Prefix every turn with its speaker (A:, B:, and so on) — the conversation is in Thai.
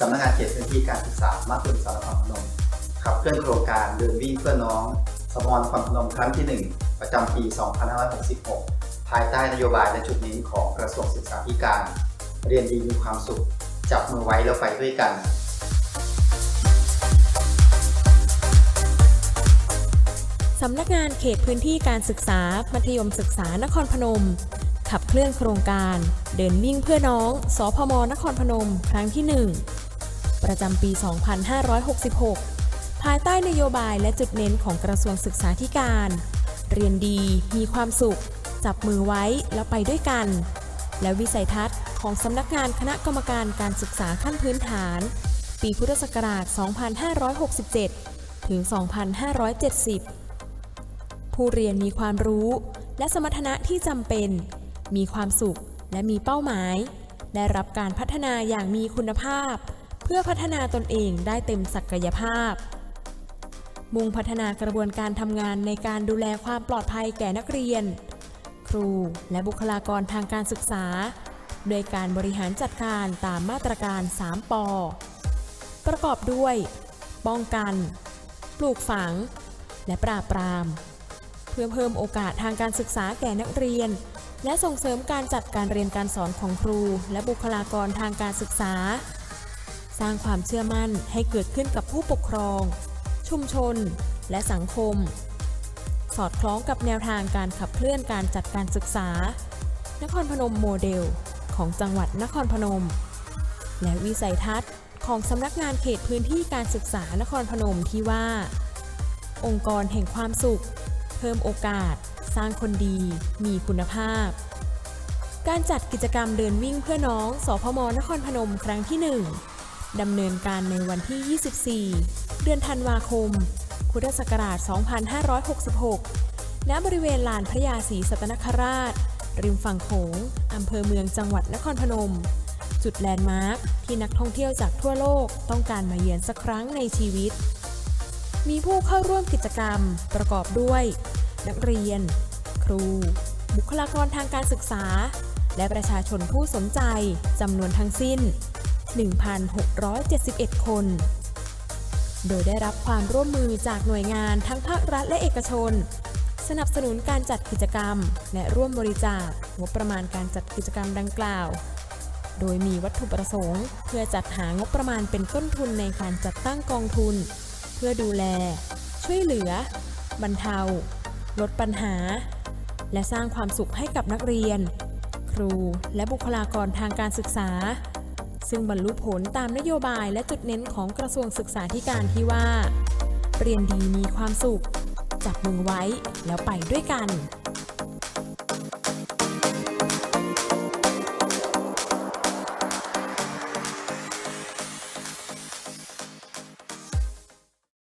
A: สำนักงานเขตพื้นที่การศึกษามาตุนสารพัดพนมขับเคลื่อนโครงการเดินวิ่งเพื่อน้อง สมรความพนมครั้งที่ 1 ประจำปี 2566 ภายใต้นโยบายและจุดเน้นของกระทรวงศึกษาธิการ เรียนดีมีความสุข จับมือไว้แล้วไปด้วยกัน
B: สำนักงานเขตพื้นที่การศึกษา มัธยมศึกษานครพนม ขับเคลื่อนโครงการ เดินวิ่งเพื่อน้อง สพมนครพนม ครั้งที่ 1 ประจำปี 2566 ภายใต้นโยบายและจุดเน้นของกระทรวงศึกษาธิการ เรียนดี มีความสุข จับมือไว้แล้วไปด้วยกัน และวิสัยทัศน์ของสำนักงานคณะกรรมการการศึกษาขั้นพื้นฐาน ปีพุทธศักราช 2567 ถึง 2570 ผู้เรียนมีความรู้และสมรรถนะที่จำเป็น มีความสุขและมีเป้าหมาย ได้รับการพัฒนาอย่างมีคุณภาพ เพื่อพัฒนาตนเองได้เต็มศักยภาพ มุ่งพัฒนากระบวนการทำงานในการดูแลความปลอดภัยแก่นักเรียน ครูและบุคลากรทางการศึกษา โดยการบริหารจัดการตามมาตรการ 3ปประกอบด้วย ป้องกัน ปลูกฝัง และปราบปราม เพื่อเพิ่มโอกาสทางการศึกษาแก่นักเรียน และส่งเสริมการจัดการเรียนการสอนของครู และบุคลากรทางการศึกษา สร้างความเชื่อมั่นให้เกิดขึ้นกับผู้ปกครอง ชุมชน และสังคม สอดคล้องกับแนวทางการขับเคลื่อนการจัดการศึกษา นครพนมโมเดล ของจังหวัดนครพนม และวิสัยทัศน์ของสำนักงานเขตพื้นที่การศึกษานครพนมที่ว่า องค์กรแห่งความสุข เพิ่มโอกาส สร้างคนดี มีคุณภาพ การจัดกิจกรรมเดินวิ่งเพื่อน้อง สพมนครพนมครั้งที่ 1 ดำเนินการในวันที่ 24 เดือนธันวาคม พุทธศักราช 2566 ณ บริเวณลานพระยาศรีสัตนคราช ริมฝั่งโขงอำเภอเมืองจังหวัดนครพนม จุดแลนด์มาร์คที่นักท่องเที่ยวจากทั่วโลกต้องการมาเยือนสักครั้งในชีวิต มีผู้เข้าร่วมกิจกรรมประกอบด้วย นักเรียน ครู บุคลากรทางการศึกษา และประชาชนผู้สนใจจำนวนทั้งสิ้น 1,671 คน โดยได้รับความร่วมมือจากหน่วยงานทั้งภาครัฐและเอกชน สนับสนุนการจัดกิจกรรม และร่วมบริจาคงบประมาณการจัดกิจกรรมดังกล่าว โดยมีวัตถุประสงค์ เพื่อจัดหางบประมาณเป็นต้นทุนในการจัดตั้งกองทุน เพื่อดูแล ช่วยเหลือ บรรเทา ลดปัญหา และสร้างความสุขให้กับนักเรียน ครูและบุคลากรทางการศึกษา ซึ่งบรรลุผลตามนโยบายและจุดเน้นของกระทรวงศึกษาธิการที่ว่า เรียนดีมีความสุข จับมือไว้แล้วไปด้วยกัน